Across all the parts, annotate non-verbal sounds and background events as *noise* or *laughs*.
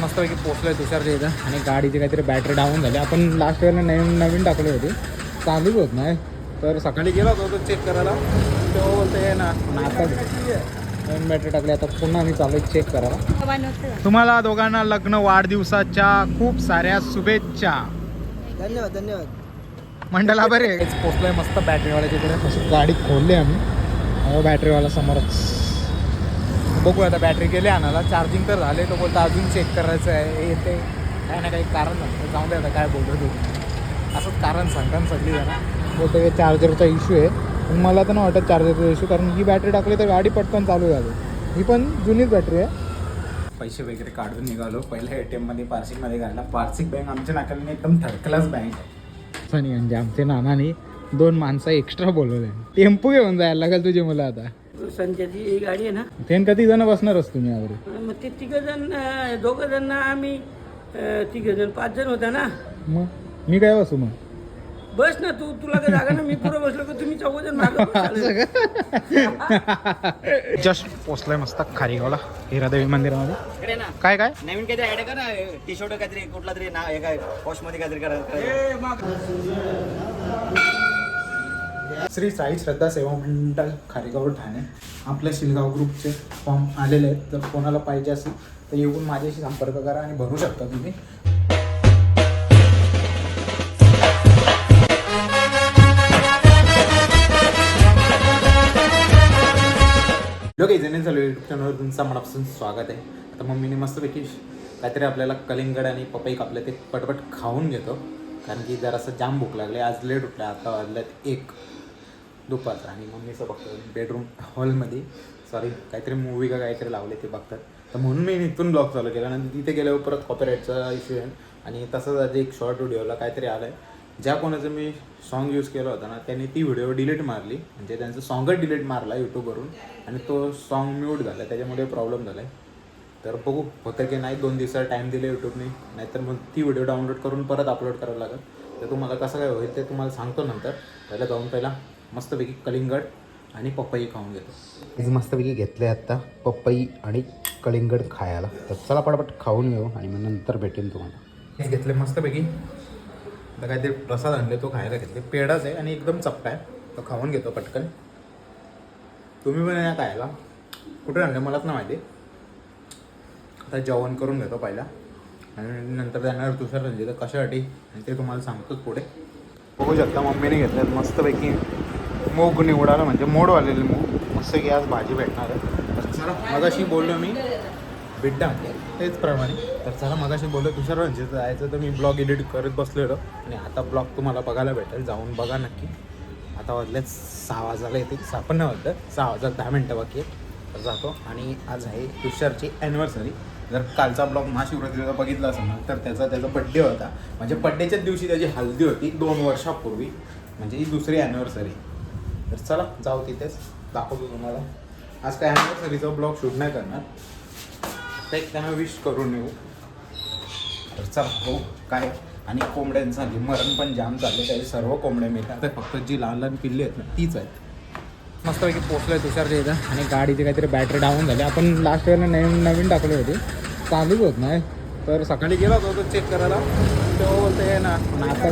मस्तपैकी पोचलोय तुषारच्या इथं आणि गाडीची काहीतरी बॅटरी डाऊन झाली. आपण लास्ट वेळेला नवीन नवीन टाकली होती. चालूच होत नाही. तर सकाळी गेलो होतो तो चेक करायला. तेव्हा बोलते ना पण आता नवीन बॅटरी टाकली आता पुन्हा आम्ही चालू चेक करायला. तुम्हाला दोघांना लग्न वाढदिवसाच्या खूप साऱ्या शुभेच्छा. धन्यवाद धन्यवाद. मंडला बरे पोचलोय मस्त बॅटरीवाल्याच्या अशी गाडी खोलली आम्ही. बॅटरीवाला समोरच. बघू आता बॅटरी गेली आणायला. चार्जिंग तर झाले तो बोलतो अजून चेक करायचं आहे. हे ते. काही ना काही कारण झालं जाऊन दे आता काय बोलतो तू. असंच कारण सांगताना सगळी जण बोलतो हे चार्जरचा इश्यू आहे. पण मला तर नाही वाटत चार्जरचा इश्यू कारण ही बॅटरी टाकली तर गाडी पटकन चालू झाली. ही पण जुनीच बॅटरी आहे. पैसे वगैरे काढून निघालो. पहिल्या ए टी एममध्ये पार्सिकमध्ये काढला पार्सिक बँक आमच्या नाकाला एकदम थर्ड क्लास बँक आहे. नाही म्हणजे आमच्या नानाने दोन माणसं एक्स्ट्रा बोलवले. टेम्पो घेऊन जायला लागेल तुझी मुलं आता. संजयची ही गाडी आहे ना? ते कधी जण बसणारच तुम्ही यावर मग ते तिघ जण दोघं जण ना आम्ही तिघ जण पाच जण होता ना? मग? मी काय बसू मग? बस ना तू तुला काय जागा ना मी पुढे बसलो का तुम्ही चौघ जण जस्ट पोचलाय मस्त खारीगावला हिरादेवी मंदिरामध्ये. ना. काय काय? नवीन काहीतरी ऍड करा टी शर्ट काहीतरी कुठला तरी ना हे काय पॉशमध्ये काहीतरी करा करा. श्री साई श्रद्धा सेवा मंडळ खारेगाव ठाणे. आपल्या शिलगाव ग्रुपचे फॉर्म आलेले आहेत. जर कोणाला पाहिजे असेल तर येऊन माझ्याशी संपर्क करा आणि भरू शकता तुम्ही. लोक जण चालू यूट्यूब चॅनलवर तुमचं मनापासून स्वागत आहे. आता मम्मीने मस्तपैकी काहीतरी आपल्याला कलिंगड आणि पपई कापले ते पटपट खाऊन घेतो. कारण की जरासं जाम भूक लागली. आज लेट उठला आता वाजल्यात एक. दुपारचं आणि मम्मीचं बघतो बेडरूम हॉलमध्ये सॉरी काहीतरी मूवी का काहीतरी लावले ते बघतात. तर म्हणून मी इथून ब्लॉग चालू केला. आणि तिथे गेल्यावर परत कॉपीराईटचा इश्यू आहे. आणि तसंच आज एक शॉर्ट व्हिडिओला काहीतरी आलं आहे ज्या कोणाचं मी सॉन्ग यूज केला होता ना त्यांनी ती व्हिडिओ डिलीट मारली. म्हणजे त्यांचं सॉन्गच डिलीट मारला यूट्यूबवरून आणि तो सॉन्ग म्यूट झाला. त्याच्यामुळे प्रॉब्लेम झाला आहे तर बघू होतं की नाही? दोन दिवसात टाईम दिले यूट्यूबने नाहीतर मग ती व्हिडिओ डाउनलोड करून परत अपलोड करावं लागेल. तर तुम्हाला कसं काय होईल ते तुम्हाला सांगतो नंतर. पहिला जाऊन पहिला मस्तपैकी कलिंगड आणि पपई खाऊन घेतो. मस्तपैकी घेतले आत्ता पपई आणि कलिंगड खायला. तर चला पटापट खाऊन घेऊ आणि मग नंतर भेटेल तुम्हाला. हे घेतले मस्तपैकी. आता काहीतरी प्रसाद आणले तो खायला घेतले पेडाच आहे आणि एकदम चपटा आहे. तो खाऊन घेतो पटकन. तुम्ही पण या खायला. कुठे आणले मलाच नाही माहिती. आता जेवण करून घेतो पहिला. आणि नंतर जाणार तुषार रंजित कशासाठी? आणि ते तुम्हाला सांगतोच पुढे. बघू शकता मम्मीने घेतल्यात मस्तपैकी. मूग निवडाला म्हणजे मोड वालेले मूग. मस्त की आज भाजी भेटणार आहे. तर चला मगाशी बोललो मी. बिड्डा. तेच प्रमाणे. तर चला मगाशी बोललो तुषार म्हणजे जायचं तर मी ब्लॉग एडिट करत बसलेलो. आणि आता ब्लॉग तुम्हाला बघायला भेटेल जाऊन बघा नक्की. आता वाजले सहा वाजायला येते सहा पण नाही वाजलं सहा वाजायला दहा मिनटं बाकी आहेत. तर जातो. आणि आज आहे तुषारची ॲनिव्हर्सरी जर कालचा ब्लॉग महाशिवरात्रीचा बघितला असेल ना तर त्याचा त्याचा बड्डे होता. म्हणजे बड्डेच्याच दिवशी त्याची हल्दी होती दोन वर्षापूर्वी. म्हणजे ही दुसरी ॲनिव्हर्सरी तर चला जाऊ तिथेच. दाखवतो तुम्हाला. आज काय रिझर्व ब्लॉग शूट नाही करणार. तर त्यांना विश करून येऊ. तर चला हो काय? आणि कोंबड्यांचा मरण पण जाम झाले त्याचे सर्व कोंबड्या मिळतात तर फक्त जी लहान लहान पिल्ली आहेत ना तीच आहेत. मस्तपैकी आहे तुषारच्या इथं. आणि गाडीची काहीतरी बॅटरी डाऊन झाली. आपण लास्ट वेळेला नवीन नवीन टाकली होती. चालूच होत नाही. तर सकाळी गेला होतो चेक करायला. तो ते ना आता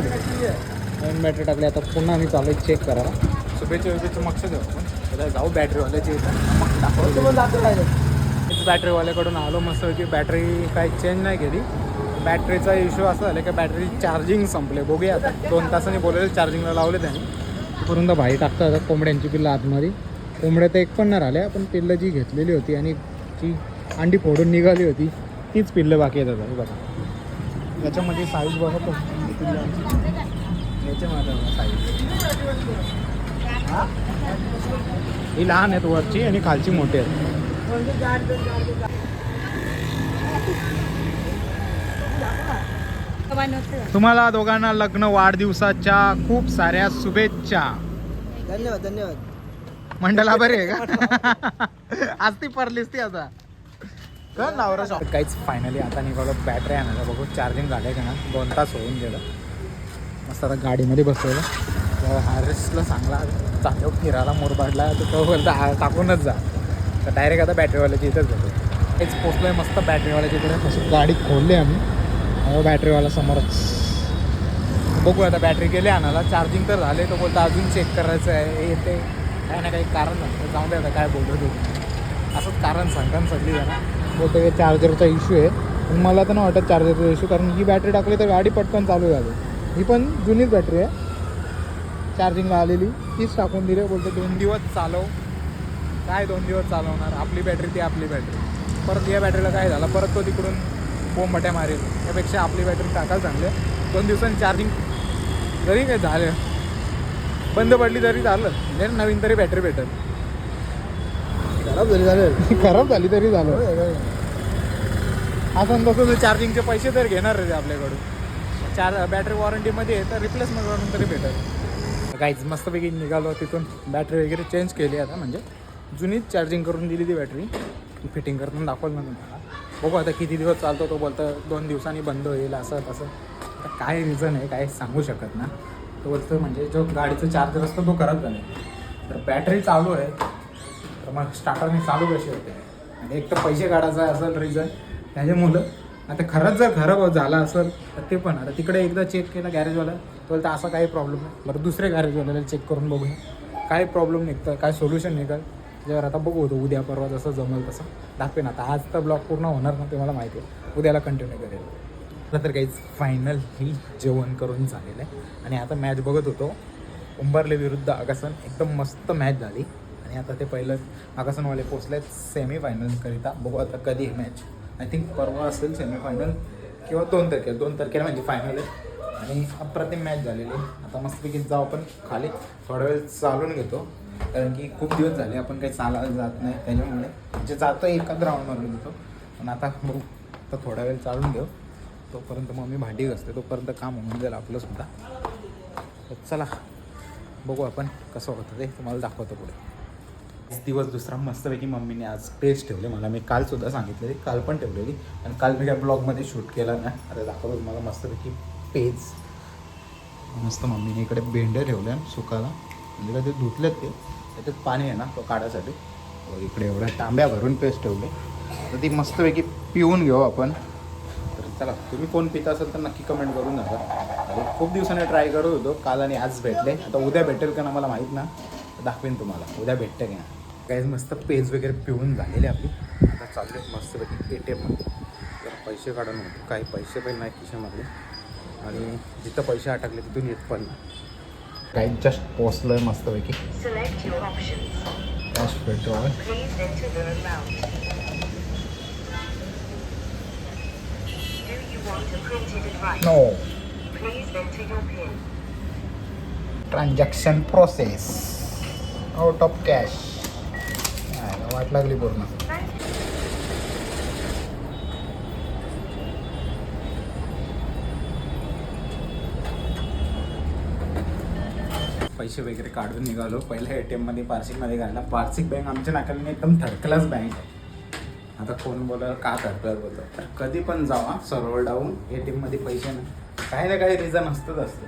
नवीन बॅटरी टाकली. आता पुन्हा आम्ही चालू चेक करायला. शुभेच्छा शुभेच्छा मक्ष घेऊ आपण. त्याला जाऊ बॅटरीवाल्याची मग दाखवतो बॅटरीवाल्याकडून आलो मस्त की बॅटरी काही चेंज नाही केली. बॅटरीचा इश्यू असा झाला की बॅटरी चार्जिंग संपले. बघूया आता. दोन तासांनी बोलवले चार्जिंगला लावले त्यांनी. तिकडून भाई टाकता आता कोंबड्यांची पिल्लं आतमध्ये. कोंबड्या तर एक पण नाही राहिल्या पण पिल्लं जी घेतलेली होती आणि जी अंडी फोडून निघाली होती तीच पिल्लं बाकी येतात बघा. याच्यामध्ये साईज बघा पण पिल्लांची याच्यामध्ये साईज ही लहान आहेत वरची आणि खालची मोठी आहेत. तुम्हाला दोघांना लग्न वाढदिवसाच्या खूप साऱ्या शुभेच्छा. धन्यवाद धन्यवाद. मंडला बरे आहे का? *laughs* आज ती परलीस ती आता. कर नावरा शॉप काहीच फायनली आता निघालो बॅटरी आणायला बघू. चार्जिंग झालंय का ना दोन तास होऊन गेलं. मस्त आता गाडीमध्ये बसलेलं. तर हॅरिसला चांगला चांगलं फिरायला मोरबाडला तर तो बोलता टाकूनच जा. तर डायरेक्ट आता बॅटरीवाल्याची इथंच जातो. हेच पोचलोय मस्त बॅटरीवाल्याच्या इकडे. तसं गाडी खोलली आम्ही. बॅटरीवाला समोरच. बघू आता बॅटरी गेली आणायला. चार्जिंग तर झाले तो बोलतो अजून चेक करायचं आहे. हे येते काही ना काही कारण नाही जाऊ दे आता काय बोलतो तू. असंच कारण सांगा सगळी जरा बोलतो की चार्जरचा इश्यू आहे. पण मला तर नाही वाटत चार्जरचा इश्यू कारण ही बॅटरी टाकली तर गाडी पटकन चालू झाली. ही पण जुनीच बॅटरी आहे. चार्जिंगला आलेली. तीच टाकून दिली बोलतो दोन दिवस चालव. काय दोन दिवस चालवणार? आपली बॅटरी ती आपली बॅटरी परत या बॅटरीला काय झालं? परत तो तिकडून बोंबट्या मारेल. त्यापेक्षा आपली बॅटरी टाकायला चांगली. दोन दिवसांनी चार्जिंग जरी काय झालं बंद पडली तरी झालं म्हणजे नवीन तरी बॅटरी भेटेल. खराब झाली झालं. *laughs* खराब झाली तरी झालं असं तसं चार्जिंगचे पैसे तर घेणार रे आपल्याकडून. चार बॅटरी वॉरंटीमध्ये तर रिप्लेसमेंट करून तरी भेटेल. गाईज मस्तपैकी निघालो. तिथून बॅटरी वगैरे चेंज केली आता. म्हणजे जुनीच चार्जिंग करून दिली ती बॅटरी फिटिंग करून दाखवलं ना तुम्हाला. बघू आता किती दिवस चालतो तो बोलतो दोन दिवसांनी बंद होईल असं तसं. काय रिझन आहे काय सांगू शकत ना. तो बोलतो म्हणजे जो गाडीचा चार्जर असतो तो करत नाही. तर बॅटरी चालू आहे. तर मग स्टार्टरने चालू कशी होते? आणि एक तर पैसे काढायचा असेल रिझन त्याच्यामुळं आता खरंच जर खराब झाला असेल तर ते पण. आता तिकडे एकदा चेक केलं गॅरेजवाला तर बोलतं असा काही प्रॉब्लेम नाही. बरं दुसरे गॅरेजवाल्याला चेक करून बघूया. काय प्रॉब्लेम निघतं काय सोल्युशन निघाल त्याच्यावर आता बघू होतो उद्या परवा जसं जमेल तसं. दाखवेन आता. आज तर ब्लॉग पूर्ण होणार ना ते मला माहिती आहे. उद्याला कंटिन्यू करेल. मला तर काहीच फायनल ही जेवण करून झालेलं आहे. आणि आता मॅच बघत होतो. उंबरले विरुद्ध आगासन. एकदम मस्त मॅच झाली. आणि आता ते पहिलं आगासनवाले पोचले सेमी फायनलकरिता बघू आता कधी मॅच आय थिंक परवा असेल सेमी फायनल किंवा दोन तारखेला. दोन तारखेला म्हणजे फायनल आहे. आणि अप्रतिम मॅच झालेली. आहे आता मस्तपैकी जाऊ आपण खाली. थोडा वेळ चालून घेतो. कारण की खूप दिवस झाले आपण काही चालायला जात नाही. त्याच्यामुळे जे जातो एका राऊंड मारून देतो पण आता बघू. तर थोडा वेळ चालून घेऊ. तोपर्यंत मग मी भांडी घसते तोपर्यंत काम होऊन जाईल आपलं सुद्धा. तर चला. बघू आपण कसं होतं ते. तुम्हाला दाखवतो पुढे. दिवस दुसरा. मस्तपैकी मम्मीने आज पेज ठेवले मला. मी कालसुद्धा सांगितलेली. काल पण ठेवलेली. आणि काल मी काय ब्लॉगमध्ये शूट केला ना आता दाखवतो तुम्हाला मस्तपैकी. पेज. मस्त मम्मीने इकडे भेंड्या ठेवल्या सुकाला. म्हणजे का ते धुतलेत ते. त्याच्यात पाणी आहे ना तो काढायसाठी. हो, इकडे एवढ्या तांब्या भरून पेस्ट ठेवले. तर ती मस्तपैकी पिऊन घेऊ आपण. तर चला तुम्ही कोण पिता असेल तर नक्की कमेंट करून नका आणि खूप दिवसांनी ट्राय करत होतो. काल आणि आज भेटले. आता उद्या भेटेल का ना मला माहीत ना. दाखवेन तुम्हाला. उद्या भेटते का काहीच मस्त पेज वगैरे पिऊन झालेले आपली. आता चालले मस्तपैकी ए टी एममध्ये जर पैसे काढून होतो. काही पैसे पण नाही खिशामध्ये. आणि जिथं पैसे अटकले तिथून येत पण काही जस्ट पोचल मस्त पैकी transaction process out of cash वाट लागली बोलणं पैसे वगैरे काढून निघालो. पहिल्या ए टी एममध्ये पार्सिकमध्ये घालला. पार्सिक बँक आमच्या नाकाने एकदम थर्ड क्लास बँक आहे. आता कोण बोला का थर्ड क्लास बोलतो. तर कधी पण जावा सर्व्हर डाऊन ए टी एममध्ये पैसे ना. काही ना काही रिझन असतंच असतं.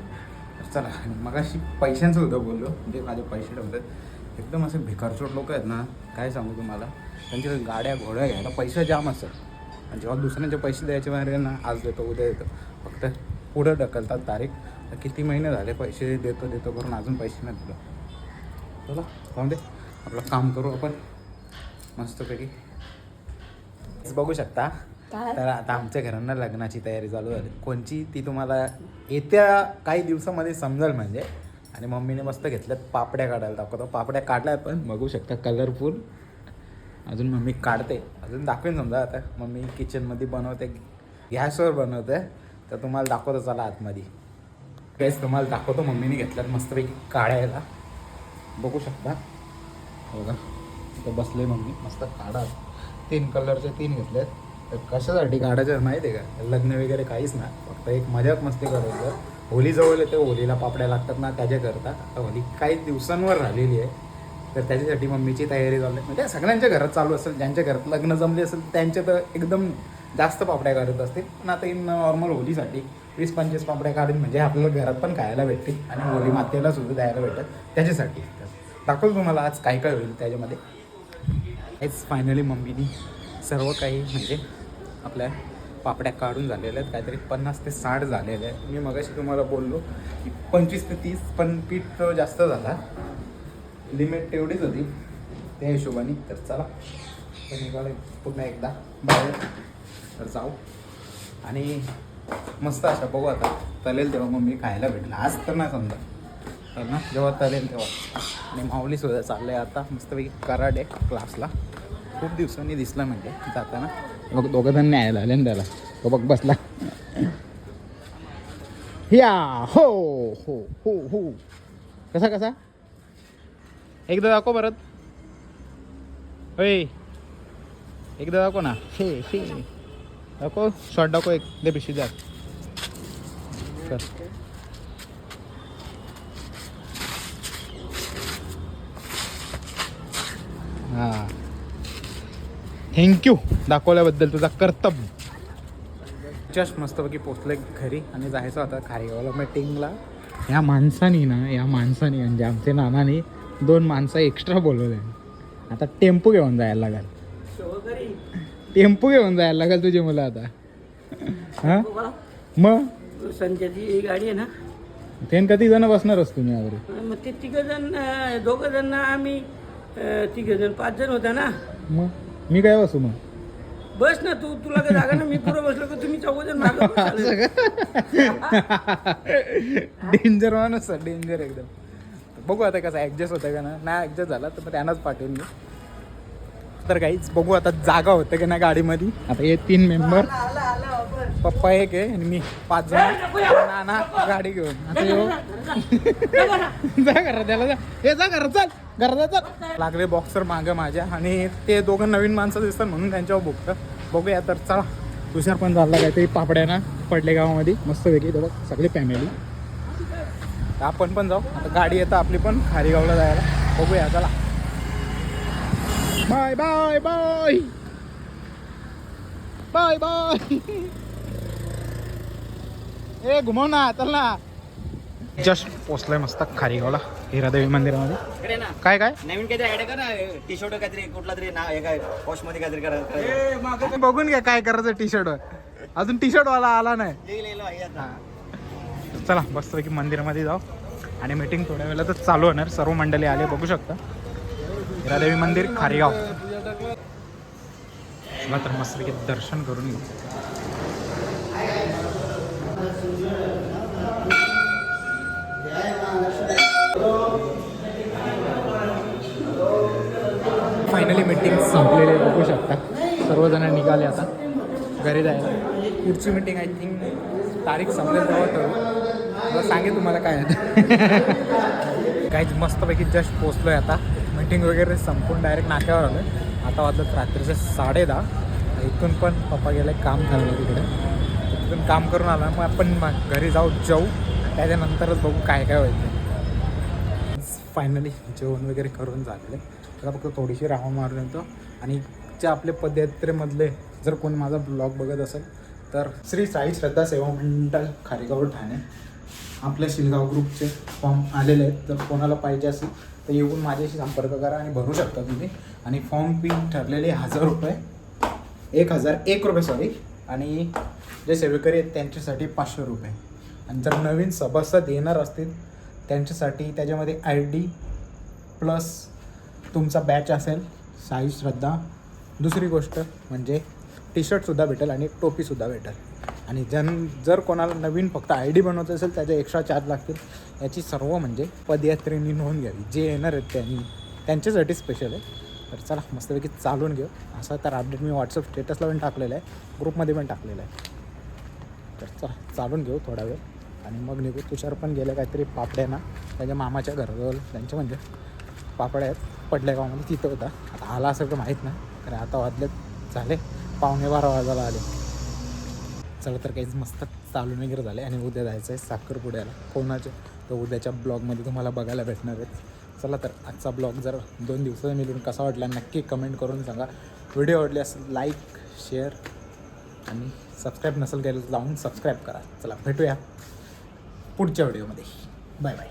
तर चला मग अशी पैशांचं होतं बोललो. म्हणजे माझे पैसे ठेवतात एकदम असे भिकारचोट लोक आहेत ना. काय सांगू तुम्हाला? त्यांच्या गाड्या घोड्या घ्यायला पैसे जाम असतात. आणि जेव्हा दुसऱ्यांचे पैसे द्यायचे बाहेर ना आज देतो उद्या देतो. फक्त पुढं ढकलतात तारीख. किती महिने झाले पैसे देतो देतो करून अजून पैसे नाही दिलं. चला जाऊ दे. आपलं काम करू आपण. मस्तपैकी. बघू शकता. तर आता आमच्या घरांना लग्नाची तयारी चालू झाली. कोणची ती तुम्हाला येत्या काही दिवसामध्ये समजेल म्हणजे. आणि मम्मीने मस्त घेतल्यात पापड्या काढायला दाखवतो. पापड्या काढल्यात पण बघू शकता कलरफुल अजून मम्मी काढते. अजून दाखवेन समजा आता. मम्मी किचनमध्ये बनवते. गॅसवर बनवते. तर तुम्हाला दाखवतो चला आतमध्ये. काहीच तुम्हाला दाखवतो. मम्मीने घेतल्यात मस्तपैकी काढायला बघू शकता. हो का तिथं बसले मम्मी. मस्त काढा. तीन कलरचे तीन घेतलेत. तर कशासाठी काढायचं माहिती आहे का? लग्न वगैरे काहीच नाही. फक्त एक मजाक मस्ती करायचं होली जवळ येते होलीला पापड्या लागतात ना त्याच्याकरता आता होली काही दिवसांवर राहिलेली आहे. तर त्याच्यासाठी मम्मीची तयारी चालू आहे. म्हणजे सगळ्यांच्या घरात चालू असेल ज्यांच्या घरात लग्न जमले असेल त्यांच्या तर एकदम जास्त पापड्या करत असतील. पण आता इन नॉर्मल होलीसाठी वीस पंचवीस पापड्या काढून म्हणजे आपल्याला घरात पण खायला भेटतील आणि होली मातेला सुद्धा द्यायला भेटतात. त्याच्यासाठी. तर दाखवतो तुम्हाला आज काय काय होईल त्याच्यामध्ये. हेच फायनली मम्मीनी सर्व काही म्हणजे आपल्या पापड्या काढून झालेल्या आहेत. काहीतरी पन्नास ते साठ झालेले आहेत. मी मगाशी तुम्हाला बोललो की पंचवीस ते तीस पण पीठ जास्त झाला. लिमिट तेवढीच होती. त्या हिशोबाने तर चला. निघालो पुन्हा एकदा बाहेर. तर जाऊ. आणि मस्त अशा बघू आता. तलेल तेव्हा मग मी खायला भेटलं. आज तर नाही समजा. तर ना जेव्हा तलेल तेव्हा. आणि माऊली सुद्धा चाललं आहे आता. मस्तपैकी कराडे क्लासला खूप दिवसांनी दिसला म्हणजे जाताना. मग दोघं जण न्यायला आले ना त्याला. तो बघ बसला. या हो हो हो हो. कसा कसा? एकदा दाखव परत. होय. एकदा दाखव ना. हे हे. दाखव शॉर्ट दाखव एक. दे द्या कर. हां. थँक्यू दाखवल्याबद्दल तुझा कर्तव्य. जस्ट मस्तपैकी पोचले घरी आणि जायचं होतं खारेगावला मीटिंगला या माणसानी ना या माणसानी म्हणजे आमच्या नानाने दोन माणसं एक्स्ट्रा बोलवले. आता टेम्पो घेऊन जायला लागेल. टेम्पो घेऊन जायला लागेल तुझी मुलं आता. हां? मग? संजयची गाडी आहे ना. ते किती जण बसणारच तुम्ही यावर मग ते तिघ जण दोघं जण ना आम्ही तिघ जण पाच जण होता ना. मग? मी काय बसू मग? बस ना तू तुला काय जागा ना मी पुढे बसलो का तुम्ही चौघ जण. डेंजर *laughs* माणूस डेंजर एकदम. बघू आता कसं ॲडजस्ट होतं का ना. नाही ॲडजस्ट झाला तर मग त्यांनाच पाठवेल मी तर काहीच बघू आता जागा होतं की ना गाडीमध्ये. आता हे तीन मेंबर पप्पा एक आहे आणि मी. पाच जण. नाना गाडी घेऊन. आता येऊ *laughs* जा घरात त्याला जा. हे जा घरात चाल. घरात चाल. लागले बॉक्सर मागं माझ्या. आणि ते दोघं नवीन माणसं दिसतात म्हणून त्यांच्यावर बघतं बघूया तर चला. तुषार पण झाला काहीतरी पापड्याना पडले गावामध्ये. मस्त वेगळी बघ सगळी फॅमिली आपण पण जाऊ. आता गाडी येतं आपली पण खारीगावला जायला. बघूया चला. Bye bye bye bye bye ए घुमव ना चल ना. जस्ट पोचलाय मस्त खारीगावला हिरादेवी मंदिरामध्ये. इकडे ना. काय काय? नवीन काहीतरी ऍड कर ना टी शर्ट काहीतरी कुठला तरी ना हे काय पॉशमध्ये काहीतरी करा करायचं. बघून घ्या काय करायचं टी शर्ट अजून टी शर्ट वाला आला नाही. येईल येईल आता. चला मस्तपैकी मंदिरामध्ये जाऊ. आणि मीटिंग थोड्या वेळातच चालू होणार. सर्व मंडळी आले बघू शकता. हिरादेवी मंदिर खारेगाव. चला तर मस्तपैकी दर्शन करून घेऊ फायनली मीटिंग संपलेली बघू शकता. सर्वजण निघाले आता. घरी जायला. पुढची मीटिंग आय थिंक तारीख संपलेल तेव्हा ठरवू. मला सांगेल तुम्हाला काय आहे. *laughs* मस्तपैकी जस्ट पोचलो आहे आता. मीटिंग वगैरे संपून डायरेक्ट नाक्यावर आलो आता वाजलं रात्रीचे साडे दहा. इथून पण पप्पा गेले काम झालं तिकडे. तिथून काम करून आला. मग आपण मग घरी जाऊ जाऊ. त्याच्यानंतरच बघू काय काय व्हायचं फायनली जेवण वगैरे करून झालेलं. आहे आता फक्त थोडीशी राहून मारून येतो. आणि जे आपले पदयात्रेमधले जर कोण माझा ब्लॉग बघत असेल तर श्री साई श्रद्धा सेवा मंडळ खारेगाव ठाणे. आपल्या शिलगाव ग्रुपचे फॉर्म आलेले आहेत. तर कोणाला पाहिजे असेल तर येऊन माझ्याशी संपर्क करा आणि भरू शकता तुम्ही. आणि फॉर्म फी ठरलेले हजार रुपये. एक हजार एक रुपये सॉरी आणि जे सेवेकरी आहेत त्यांच्यासाठी पाचशे रुपये. आणि जर नवीन सभासद येणार असतील त्यांच्यासाठी त्याच्यामध्ये आय डी प्लस तुमचा बॅच असेल साई श्रद्धा. दुसरी गोष्ट म्हणजे टी शर्टसुद्धा भेटेल आणि टोपीसुद्धा भेटेल. आणि जन जर कोणाला नवीन फक्त आय डी बनवत असेल त्याचे एक्स्ट्रा चार्ज लागतील. याची सर्व म्हणजे पदयात्रेनी नोंद घ्यावी. जे येणार आहेत त्यांनी. त्यांच्यासाठी स्पेशल आहे. तर चला मस्तपैकी चालून घेऊ. असा तर अपडेट मी व्हॉट्सअप स्टेटसला पण टाकलेला आहे. ग्रुपमध्ये पण टाकलेला आहे. तर चला चालून घेऊ थोडा वेळ. आणि मग निघू. तुषार पण गेलं काहीतरी पापड्या ना त्याच्या मामाच्या घराजवळ. त्यांच्या म्हणजे पापड्या आहेत. पडल्या गावामध्ये. तिथं होता. आता आला असेल तर माहीत नाही. कारण आता वाजलेत. झाले. पावणे बारा वाजायला आले. चला तर काहीच मस्त चालून वगैरे झाले आणि उद्या जायचं आहे साखरपुड्याला कोणाच्या तर उद्याच्या ब्लॉगमध्ये तुम्हाला बघायला भेटणार आहेत. चला तर आजचा ब्लॉग जर दोन दिवसाचा मिळून कसा वाटला नक्की कमेंट करून सांगा. व्हिडिओ आवडले असेल लाईक शेअर आणि सबस्क्राईब नसेल केलं लावून सबस्क्राईब करा. चला भेटूया पुढच्या व्हिडिओमध्ये. Bye bye